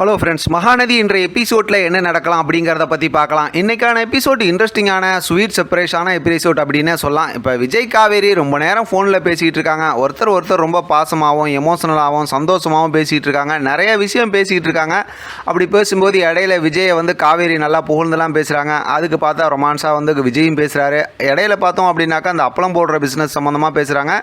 Hello friends Mahanadi இன்றைய எபிசோடில் என்ன நடக்கலாம் அப்படிங்கிறத பற்றி பார்க்கலாம். இன்றைக்கான எபிசோட் இன்ட்ரெஸ்டிங்கான ஸ்வீட் சர்ப்ரைஸான எபிசோட் அப்படின்னே சொல்லலாம். இப்போ விஜய் காவேரி ரொம்ப நேரம் ஃபோனில் பேசிகிட்டு இருக்காங்க. ஒருத்தர் ஒருத்தர் ரொம்ப பாசமாகவும் எமோஷனலாகவும் சந்தோஷமாகவும் பேசிகிட்டு இருக்காங்க. நிறைய விஷயம் பேசிகிட்டு இருக்காங்க. அப்படி பேசும்போது இடையில விஜயை வந்து காவேரி நல்லா புகழ்ந்துலாம் பேசுகிறாங்க அதுக்கு பார்த்தா ரொமான்ஸாக வந்து விஜயும் பேசுகிறாரு இடையில பார்த்தோம் அப்படின்னாக்கா அந்த அப்பளம் போடுற பிஸ்னஸ் சம்மந்தமாக பேசுகிறாங்க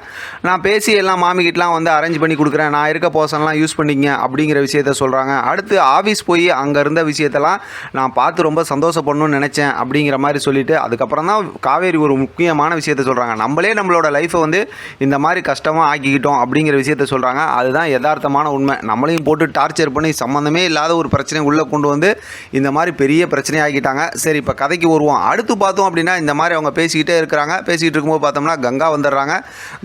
நான் பேசி எல்லாம் மாமிக்கிட்டலாம் வந்து அரேஞ்ச் பண்ணி கொடுக்குறேன். நான் இருக்க போர்ஷன்லாம் யூஸ் பண்ணிங்க அப்படிங்கிற விஷயத்த சொல்கிறாங்க அடுத்து அடுத்து ஆஃபீஸ் போய் அங்கே இருந்த விஷயத்தெல்லாம் நான் பார்த்து ரொம்ப சந்தோஷப்படணும்னு நினச்சேன் அப்படிங்கிற மாதிரி சொல்லிவிட்டு அதுக்கப்புறம் தான் காவேரி ஒரு முக்கியமான விஷயத்த சொல்கிறாங்க நம்மளே நம்மளோட லைஃப்பை வந்து இந்த மாதிரி கஷ்டமாக ஆக்கிக்கிட்டோம் அப்படிங்கிற விஷயத்த சொல்கிறாங்க அதுதான் யதார்த்தமான உண்மை. நம்மளையும் போட்டு டார்ச்சர் பண்ணி சம்மந்தமே இல்லாத ஒரு பிரச்சனை உள்ளே கொண்டு வந்து இந்த மாதிரி பெரிய பிரச்சனை ஆக்கிட்டாங்க. சரி இப்போ கதைக்கு வருவோம். அடுத்து பார்த்தோம் அப்படின்னா இந்த மாதிரி அவங்க பேசிக்கிட்டே இருக்கிறாங்க. பேசிக்கிட்டு இருக்கும்போது பார்த்தோம்னா கங்கா வந்துடுறாங்க.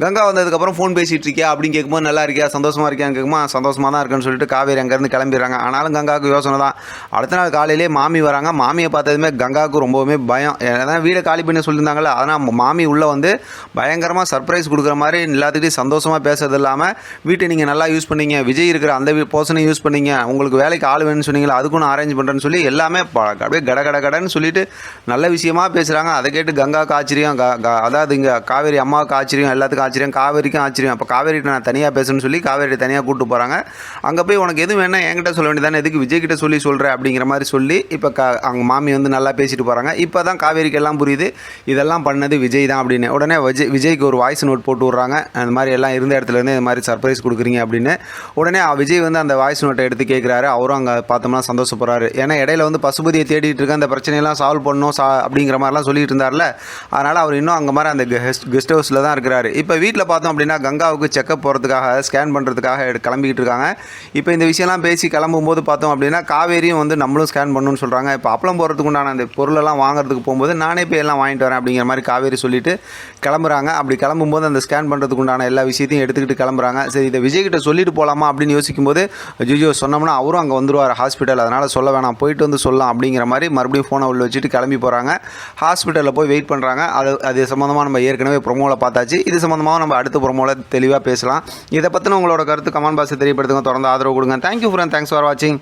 கங்கா வந்ததுக்கப்புறம் ஃபோன் பேசிகிட்டு இருக்கியா அப்படின்னு கேட்கும்போது நல்லா இருக்கியா? சந்தோஷமாக இருக்கியான்னு கேட்குமா சந்தோஷமாக தான் இருக்குன்னு சொல்லிட்டு காவேரி அங்கேருந்து கிளம்பிடுறாங்க. ஆனாலும் கங்காவுக்கு யோசனை தான். அடுத்த நாள் காலையிலே மாமி வராங்க. மாமியை பார்த்ததுமே கங்காவுக்கு ரொம்பவுமே பயம். ஏன்னா வீடை காலி பண்ணி சொல்லியிருந்தாங்கல்ல அதனால் மாமி உள்ளே வந்து பயங்கரமாக சர்ப்ரைஸ் கொடுக்குற மாதிரி எல்லாத்துக்கிட்டையும் சந்தோஷமாக பேசுறது இல்லாமல் வீட்டை நீங்கள் நல்லா யூஸ் பண்ணீங்க. விஜய் இருக்கிற அந்த போர்ஷனை யூஸ் பண்ணீங்க. உங்களுக்கு வேலைக்கு ஆள் வேணும்னு சொன்னீங்களா அதுக்கும் நான் அரேஞ்ச் பண்ணுறேன்னு சொல்லி எல்லாமே ப- அப்படியே கட கட கடன்னு சொல்லிட்டு நல்ல விஷயமா பேசுகிறாங்க அதை கேட்டு கங்காவுக்கு ஆச்சரியம். க- அதாவது இங்கே காவேரி அம்மாவுக்கு ஆச்சரியம் எல்லாத்துக்கும் ஆச்சரியம் காவேரிக்கும் ஆச்சரியம். அப்போ காவேரிகிட்ட நான் தனியாக பேசணும்னு சொல்லி காவேரி தனியாக கூப்பிட்டு போகிறாங்க அங்கே போய் உனக்கு எதுவும் வேணால் என்கிட்ட சொல்ல வேண்டியதானே? எதுக்கு விஜய் கிட்ட சொல்லி சொல்கிற அப்படிங்கிற மாதிரி சொல்லி இப்போ க அவங்க மாமி வந்து நல்லா பேசிட்டு போகிறாங்க இப்போ தான் காவேரிக்கு எல்லாம் புரியுது. இதெல்லாம் பண்ணது விஜய் தான் அப்படின்னு. உடனே விஜய் விஜய்க்கு ஒரு வாய்ஸ் நோட் போட்டு விட்றாங்க. அந்த மாதிரி எல்லாம் இருந்த இடத்துலேருந்து இந்த மாதிரி சர்ப்ரைஸ் கொடுக்குறீங்க அப்படின்னு. உடனே விஜய் வந்து அந்த வாய்ஸ் நோட்டை எடுத்து கேட்குறாரு அவரும் அங்கே பார்த்தோம்னா சந்தோஷப்படுறாரு. ஏன்னா இடையில வந்து பசுபதியை தேடிட்டு இருக்க அந்த பிரச்சனையெல்லாம் சால்வ் பண்ணணும் சா அப்படிங்கிற மாதிரிலாம் சொல்லிட்டு இருந்தார்ல. அதனால் அவர் இன்னும் அங்கே மாதிரி அந்த கெஸ்ட் கெஸ்ட் ஹவுஸில் தான் இருக்கிறாரு. இப்போ வீட்டில் பார்த்தோம் அப்படின்னா கங்காவுக்கு செக்கப் போகிறதுக்காக ஸ்கேன் பண்ணுறதுக்காக கிளம்பிக்கிட்டு இருக்காங்க. இப்போ இந்த விஷயம்லாம் பேசி போகும்போது பார்த்தோம் அப்படின்னா காவேரியும் வந்து நம்மளும் ஸ்கேன் பண்ணணும்னு சொல்கிறாங்க இப்போ அப்பளம் போகிறதுக்கு உண்டான அந்த பொருளெல்லாம் வாங்குறதுக்கு போகும்போது நானே போய் எல்லாம் வாங்கிட்டு வரேன் அப்படிங்கிற மாதிரி காவேரி சொல்லிட்டு கிளம்புறாங்க. அப்படி கிளம்பும்போது அந்த ஸ்கேன் பண்ணுறதுக்கு உண்டான எல்லா விஷயத்தையும் எடுத்துக்கிட்டு கிளம்புறாங்க. சரி இதை விஜய் கிட்ட சொல்லிட்டு போகலாமா அப்படின்னு யோசிக்கும்போது ஜிஜோ சொன்னோம்னா அவரும் அங்கே வந்துருவார் ஹாஸ்பிட்டல் அதனால் சொல்ல வேணாம் போயிட்டு வந்து சொல்லலாம் அப்படிங்கிற மாதிரி மறுபடியும் ஃபோனை உள்ள வச்சுட்டு கிளம்பி போகிறாங்க ஹாஸ்பிட்டலில் போய் வெயிட் பண்ணுறாங்க அது அது சம்மந்தமாக நம்ம ஏற்கனவே ப்ரொமோவில் பார்த்தாச்சு. இது சம்மந்தமாக நம்ம அடுத்த ப்ரொமோவில் தெளிவாக பேசலாம். இதை பற்றின உங்களோட கருத்து கமெண்ட் பாக்ஸை தெரியப்படுத்துங்க. தொடர்ந்து ஆதரவு கொடுங்க. Thank you friend thanks for watching.